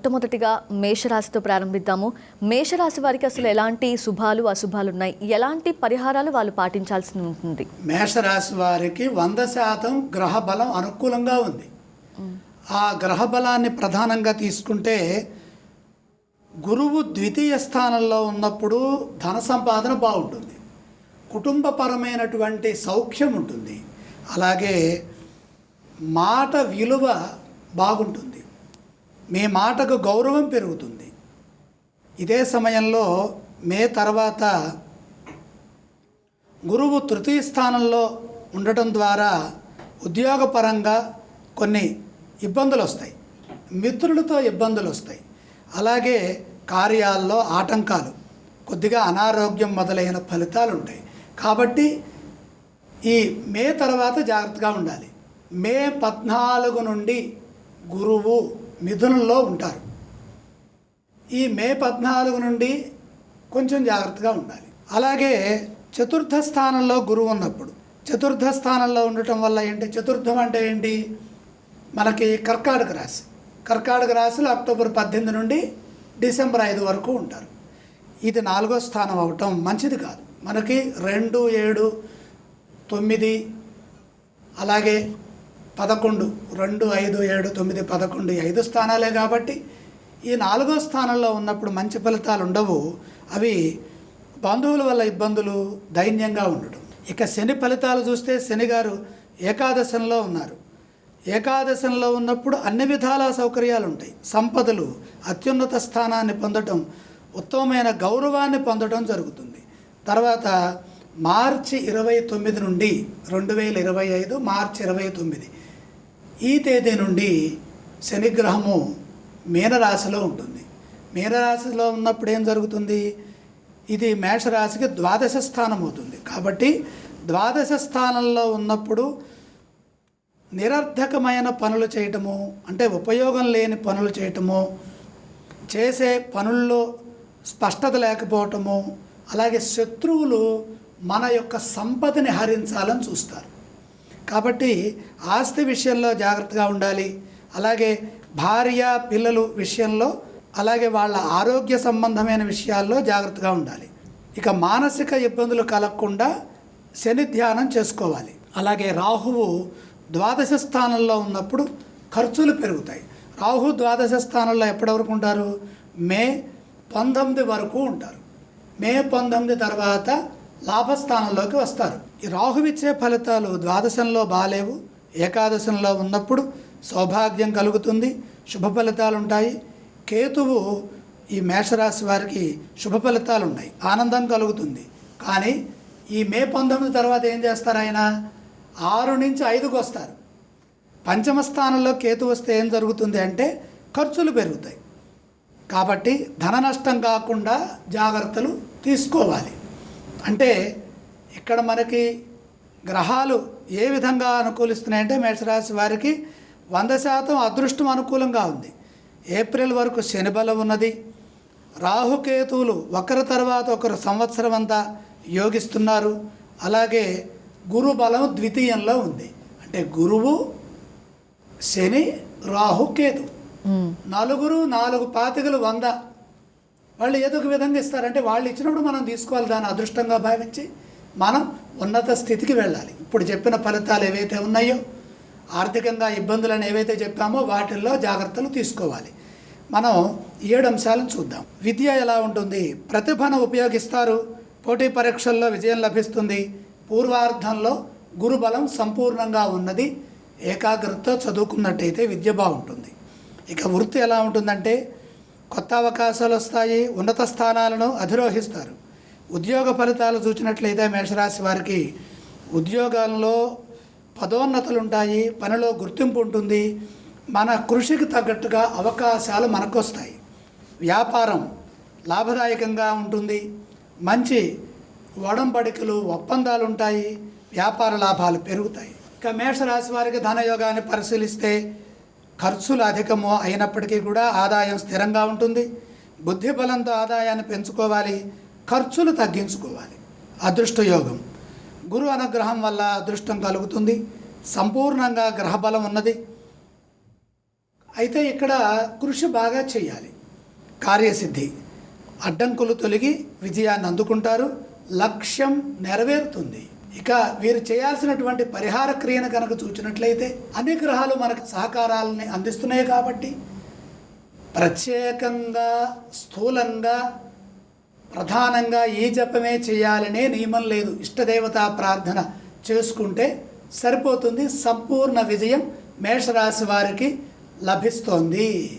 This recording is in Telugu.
మొట్టమొదటిగా మేషరాశితో ప్రారంభిద్దాము. మేషరాశి వారికి అసలు ఎలాంటి శుభాలు అశుభాలు ఉన్నాయి ఎలాంటి పరిహారాలు వాళ్ళు పాటించాల్సి ఉంటుంది? మేషరాశి వారికి వంద శాతం గ్రహ బలం అనుకూలంగా ఉంది. ఆ గ్రహ బలాన్ని ప్రధానంగా తీసుకుంటే గురువు ద్వితీయ స్థానంలో ఉన్నప్పుడు ధన సంపాదన బాగుంటుంది. కుటుంబపరమైనటువంటి సౌఖ్యం ఉంటుంది. అలాగే మాట విలువ బాగుంటుంది. మీ మాటకు గౌరవం పెరుగుతుంది. ఇదే సమయంలో మే తర్వాత గురువు తృతీయ స్థానంలో ఉండటం ద్వారా ఉద్యోగపరంగా కొన్ని ఇబ్బందులు వస్తాయి. మిత్రులతో ఇబ్బందులు వస్తాయి. అలాగే కార్యాల్లో ఆటంకాలు కొద్దిగా అనారోగ్యం మొదలైన ఫలితాలు ఉంటాయి. కాబట్టి ఈ మే తర్వాత జాగ్రత్తగా ఉండాలి. మే పద్నాలుగు నుండి గురువు మిథునంలో ఉంటారు. ఈ మే పద్నాలుగు నుండి కొంచెం జాగ్రత్తగా ఉండాలి. అలాగే చతుర్థ స్థానంలో గురువు ఉన్నప్పుడు చతుర్థ స్థానంలో ఉండటం వల్ల ఏంటి చతుర్థం అంటే ఏంటి? మనకి కర్కాటక రాశి. కర్కాటక రాశులు అక్టోబర్ పద్దెనిమిది నుండి డిసెంబర్ ఐదు వరకు ఉంటారు. ఇది నాలుగో స్థానం అవటం మంచిది కాదు. మనకి రెండు ఏడు తొమ్మిది అలాగే పదకొండు రెండు ఐదు ఏడు తొమ్మిది పదకొండు ఐదు స్థానాలే కాబట్టి ఈ నాలుగో స్థానంలో ఉన్నప్పుడు మంచి ఫలితాలు ఉండవు. అవి బంధువుల వల్ల ఇబ్బందులు దైన్యంగా ఉండడం. ఇక శని ఫలితాలు చూస్తే శని గారు ఏకాదశంలో ఉన్నారు. ఏకాదశంలో ఉన్నప్పుడు అన్ని విధాల సౌకర్యాలు ఉంటాయి. సంపదలు అత్యున్నత స్థానాన్ని పొందటం ఉత్తమమైన గౌరవాన్ని పొందడం జరుగుతుంది. తర్వాత మార్చి ఇరవై తొమ్మిది నుండి రెండు వేల ఇరవై ఐదు మార్చి ఇరవై తొమ్మిది. ఈ తేదీ నుండి శనిగ్రహము మీనరాశిలో ఉంటుంది. మీనరాశిలో ఉన్నప్పుడు ఏం జరుగుతుంది? ఇది మేషరాశికి ద్వాదశ స్థానం అవుతుంది. కాబట్టి ద్వాదశ స్థానంలో ఉన్నప్పుడు నిరర్ధకమైన పనులు చేయటము అంటే ఉపయోగం లేని పనులు చేయటము చేసే పనుల్లో స్పష్టత లేకపోవటము అలాగే శత్రువులు మన యొక్క సంపదని హరించాలని చూస్తారు. కాబట్టి ఆస్తి విషయంలో జాగ్రత్తగా ఉండాలి. అలాగే భార్య పిల్లలు విషయంలో అలాగే వాళ్ళ ఆరోగ్య సంబంధమైన విషయాల్లో జాగ్రత్తగా ఉండాలి. ఇక మానసిక ఇబ్బందులు కలగకుండా శని ధ్యానం చేసుకోవాలి. అలాగే రాహువు ద్వాదశ స్థానంలో ఉన్నప్పుడు ఖర్చులు పెరుగుతాయి. రాహు ద్వాదశ స్థానంలో ఎప్పటివరకు ఉంటారు? మే పంతొమ్మిది వరకు ఉంటారు. మే పంతొమ్మిది తర్వాత లాభస్థానంలోకి వస్తారు. ఈ ఫలితాలు ద్వాదశంలో బాలేవు ఏకాదశంలో ఉన్నప్పుడు సౌభాగ్యం కలుగుతుంది. శుభ ఫలితాలు ఉంటాయి కేతువు ఈ మేషరాశి వారికి శుభ ఫలితాలు ఉన్నాయి ఆనందం కలుగుతుంది. కానీ ఈ మే పంతొమ్మిది తర్వాత ఏం చేస్తారు ఆయన? ఆరు నుంచి ఐదుకు వస్తారు. పంచమ స్థానంలో కేతు వస్తే ఏం జరుగుతుంది అంటే ఖర్చులు పెరుగుతాయి. కాబట్టి ధన నష్టం కాకుండా జాగ్రత్తలు తీసుకోవాలి. అంటే ఇక్కడ మనకి గ్రహాలు ఏ విధంగా అనుకూలిస్తున్నాయంటే మేషరాశి వారికి వంద శాతం అదృష్టం అనుకూలంగా ఉంది. ఏప్రిల్ వరకు శని బలం ఉన్నది. రాహుకేతువులు ఒకరి తర్వాత ఒకరు సంవత్సరం అంతా యోగిస్తున్నారు. అలాగే గురు బలం ద్వితీయంలో ఉంది. అంటే గురువు శని రాహు కేతు. నలుగురు నాలుగు పాతికలు వంద. వాళ్ళు ఏదో ఒక విధంగా ఇస్తారంటే వాళ్ళు ఇచ్చినప్పుడు మనం తీసుకోవాలి దాన్ని అదృష్టంగా భావించి. మనం ఉన్నత స్థితికి వెళ్ళాలి. ఇప్పుడు చెప్పిన ఫలితాలు ఏవైతే ఉన్నాయో ఆర్థికంగా ఇబ్బందులను ఏవైతే చెప్పామో వాటిల్లో జాగ్రత్తలు తీసుకోవాలి. మనం ఏడు అంశాలను చూద్దాం. విద్య ఎలా ఉంటుంది? ప్రతిభను ఉపయోగిస్తారు. పోటీ పరీక్షల్లో విజయం లభిస్తుంది. పూర్వార్ధంలో గురుబలం సంపూర్ణంగా ఉన్నది. ఏకాగ్రతతో చదువుకున్నట్టయితే విద్య బాగుంటుంది. ఇక వృత్తి ఎలా ఉంటుందంటే కొత్త అవకాశాలు వస్తాయి ఉన్నత స్థానాలను అధిరోహిస్తారు. ఉద్యోగ ఫలితాలు చూసినట్లయితే మేషరాశి వారికి ఉద్యోగాల్లో పదోన్నతులు ఉంటాయి పనిలో గుర్తింపు ఉంటుంది మన కృషికి తగ్గట్టుగా అవకాశాలు మనకు వస్తాయి వ్యాపారం లాభదాయకంగా ఉంటుంది మంచి ఒడంబడికలు ఒప్పందాలు ఉంటాయి వ్యాపార లాభాలు పెరుగుతాయి. ఇక మేషరాశి వారికి ధనయోగాన్ని పరిశీలిస్తే ఖర్చులు అధికము అయినప్పటికీ కూడా ఆదాయం స్థిరంగా ఉంటుంది. బుద్ధి బలంతో ఆదాయాన్ని పెంచుకోవాలి ఖర్చులు తగ్గించుకోవాలి. అదృష్టయోగం. గురు అనుగ్రహం వల్ల అదృష్టం కలుగుతుంది. సంపూర్ణంగా గ్రహబలం ఉన్నది. అయితే ఇక్కడ కృషి బాగా చేయాలి. కార్యసిద్ధి. అడ్డంకులు తొలగి విజయాన్ని అందుకుంటారు. లక్ష్యం నెరవేరుతుంది. ఇక వీరు చేయాల్సినటువంటి పరిహార క్రియను కనుక చూచినట్లయితే అన్ని గ్రహాలు మనకు సహకారాలని అందిస్తున్నాయి కాబట్టి ప్రత్యేకంగా స్థూలంగా ప్రధానంగా ఈ జపమే చేయాలనే నియమం లేదు. ఇష్టదేవతా ప్రార్థన చేసుకుంటే సరిపోతుంది. సంపూర్ణ విజయం మేషరాశి వారికి లభిస్తోంది.